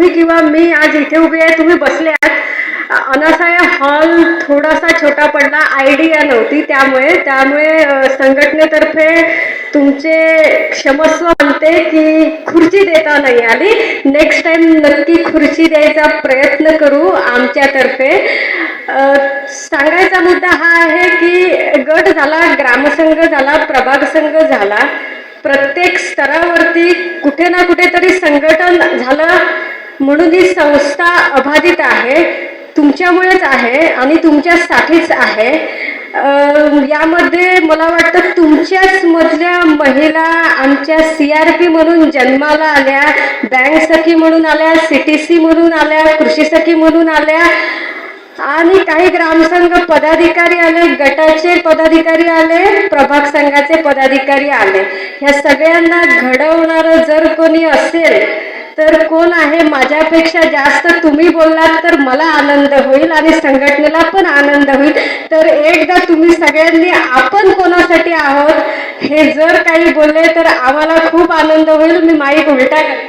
तुम्ही किंवा मी आज इथे उभी आहे तुम्ही बसले आहात. अनासाया हॉल थोडासा छोटा पडला आयडिया नव्हती त्यामुळे. त्यामुळे संघटनेतर्फे तुमचे क्षमस्व म्हणते की खुर्ची देता नाही आली. नेक्स्ट टाइम नक्की खुर्ची द्यायचा प्रयत्न करू आमच्यातर्फे. सांगायचा मुद्दा हा आहे की गट झाला ग्रामसंघ झाला प्रभाग संघ झाला. प्रत्येक स्तरावरती कुठे ना कुठेतरी संघटन झालं. म्हणून ही संस्था अबाधित आहे तुमच्यामुळेच आहे आणि तुमच्यासाठीच आहे. यामध्ये मला वाटतं तुमच्याच मधल्या महिला आमच्या सी आर पी म्हणून जन्माला आल्या बँक सखी म्हणून आल्या सी टी सी म्हणून आल्या कृषी सखी म्हणून आल्या आणि काही ग्रामसंघ पदाधिकारी आले गटाचे पदाधिकारी आले प्रभाग संघाचे पदाधिकारी आले. ह्या सगळ्यांना घडवणारं जर कोणी असेल तर कोण आहे माझ्यापेक्षा जास्त? तुम्ही बोललात तर मला आनंद होईल आणि संघटनेला पण आनंद होईल. तर एकदा तुम्ही सगळ्यांनी आपण कोणासाठी आहोत? हे जर काही बोलले तर आम्हाला खूप आनंद होईल. मी माईक उलटा करते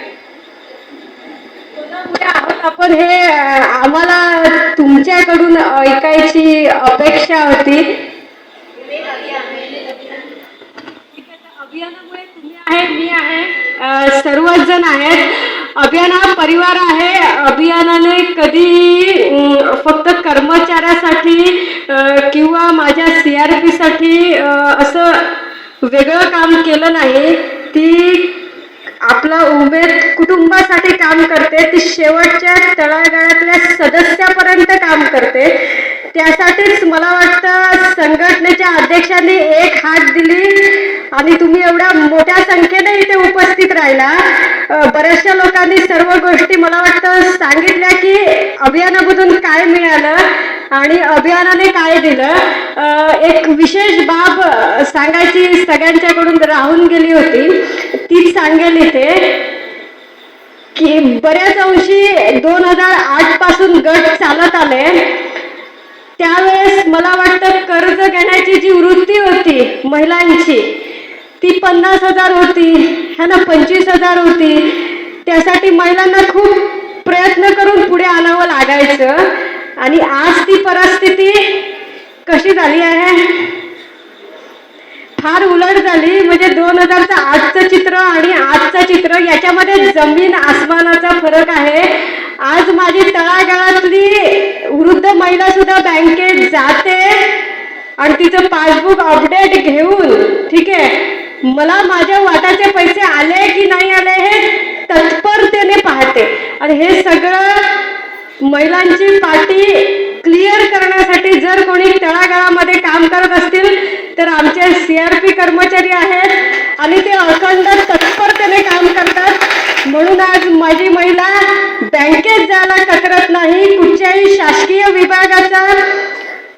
आपण हे आम्हाला तुमच्याकडून ऐकायची अपेक्षा होती. अभियानामुळे तुम्ही आहे मी आहे सर्वच जण आहेत. अभियान हा परिवार आहे. अभियानाने कधी फक्त कर्मचाऱ्यासाठी किंवा माझ्या सी आर पीसाठी असं वेगळं काम केलं नाही. ती आपला उमेद कुटुंबासाठी काम करते. ती शेवटच्या तळागाळातल्या सदस्यापर्यंत काम करते. त्यासाठीच मला वाटतं संघटनेच्या अध्यक्षांनी एक हात दिली आणि तुम्ही एवढ्या मोठ्या संख्येने इथे उपस्थित राहिला. बऱ्याचशा लोकांनी सर्व गोष्टी मला वाटतं सांगितल्या की अभियानामधून काय मिळालं आणि अभियानाने काय दिलं. एक विशेष बाब सांगायची सगळ्यांच्याकडून राहून गेली होती. तीच सांगेल इथे की बऱ्याच अंशी दोन हजार आठपासून गट चालत आले. त्यावेळेस मला वाटतं कर्ज घेण्याची जी वृत्ती होती महिलांची ती पन्नास हजार होती है ना पंचवीस हजार होती. त्यासाठी महिलांना खूप प्रयत्न करून पुढे आणावं लागायचं. आणि आज ती परिस्थिती कशी झाली आहे? फार उलट झाली म्हणजे दोन हजारचं आजचं चित्र आणि आजचं चित्र याच्यामध्ये जमीन आसमानाचा फरक आहे. आज माझी तळागाळातली वृद्ध महिला सुद्धा बँकेत जाते आणि तिचं पासबुक अपडेट घेऊन ठीक आहे मला माझ्या वाटाचे पैसे आले की नाही आले हे तत्परतेने पाहते. आणि हे सगळं महिलांची पाठी क्लिअर करण्यासाठी जर कोणी तळागाळामध्ये काम करत असतील तर आमचे सी आर पी कर्मचारी आहेत आणि ते अखंड तत्परतेने काम करतात. म्हणून आज माझी महिला बँकेत जायला कचरत नाही कुठच्याही शासकीय विभागाचा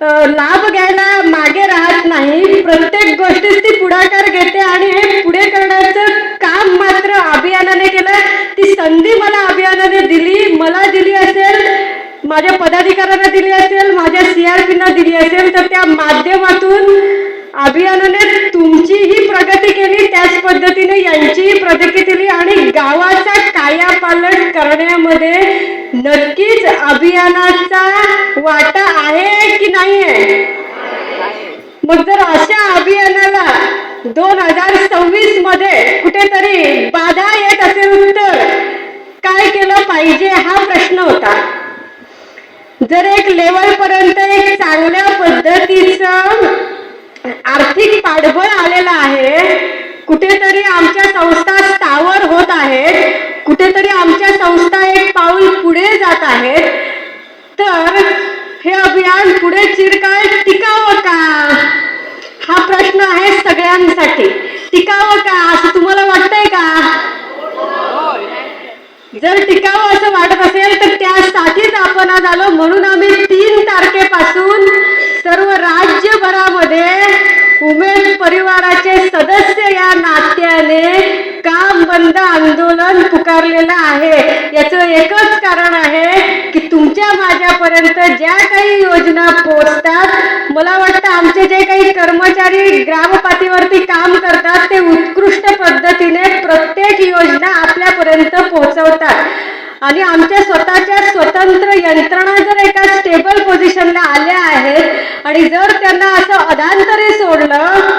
लाभ घ्यायला मागे राहत नाही. प्रत्येक गोष्टीत ती पुढाकार घेते आणि हे पुढे करण्याचं काम मात्र अभियानाने केलं ती संधी मला अभियानाने दिली मला दिली असेल माझ्या पदाधिकाऱ्यांना दिली असेल माझ्या सी आर पीना दिली असेल तर त्या माध्यमातून अभियानाने तुमचीही प्रगती केली त्याच पद्धतीने यांचीही प्रगती केली आणि गावाचा कायापालट करण्यामध्ये नक्कीच अभियानाचा वाटा आहे की नाही आहे मग जर अशा अभियानाला दोन हजार सव्वीसमध्ये कुठेतरी बाधा येत असेल तर काय केलं पाहिजे हा प्रश्न होता. जर एक लेवल पर्यंत एक चांगल्या पद्धतीचं आर्थिक पाठबळ आलेलं आहे कुठेतरी आमच्या संस्था स्थावर होत आहेत कुठेतरी आमच्या संस्था एक पाऊल पुढे जात आहेत. तर हे अभियान पुढे चिरकाळ टिकावं का? हा प्रश्न आहे सगळ्यांसाठी. टिकावं का? असं तुम्हाला वाटतंय का? जर टिकावं असं वाटत असेल तर त्यासाठीच आपण आज आलो. म्हणून आम्ही तीन तारखेपासून सर्व राज्यभरामध्ये उमेद परिवाराचे सदस्य या नात्याने काम बंद आंदोलन पुकारलेलं आहे. याचं एकच कारण आहे की तुमच्या माझ्यापर्यंत ज्या काही योजना पोहोचतात मला वाटतं आमचे जे काही कर्मचारी ग्रामपातळीवरती काम करतात ते उत्कृष्ट पद्धतीने प्रत्येक योजना आपल्यापर्यंत पोहोचवतात आणि आमच्या स्वतःच्या स्वतंत्र यंत्रणा जर एका स्टेबल पोझिशनला आल्या आहेत आणि जर त्यांना असं अधांतरी सोडलं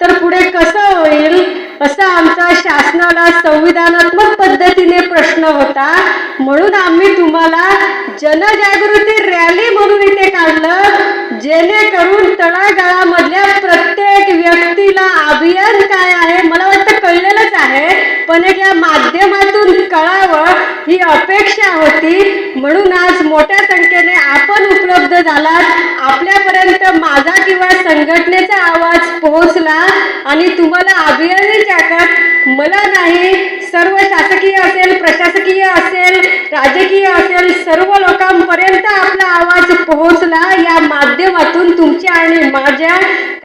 तर पुढे कसं होईल? असं आमचा शासनाला संविधानात्मक पद्धतीने प्रश्न होता. म्हणून आम्ही तुम्हाला जनजागृती रॅली म्हणून इथे काढलं जेणेकरून तळागाळामधल्या प्रत्येक व्यक्तीला अभियान काय आहे मला वाटतं कळलेलंच आहे पण एक या माध्यमातून कळावं ही अपेक्षा होती. म्हणून आज मोठ्या संख्येने आपण उपलब्ध झालात. आपल्यापर्यंत माझा किंवा संघटनेचा आवाज पोहोचला आणि तुम्हाला मला नाही सर्व शासकीय असेल प्रशासकीय असेल राजकीय असेल सर्व लोकांपर्यंत आपला आवाज पोहोचला या माध्यमातून तुमच्या आणि माझ्या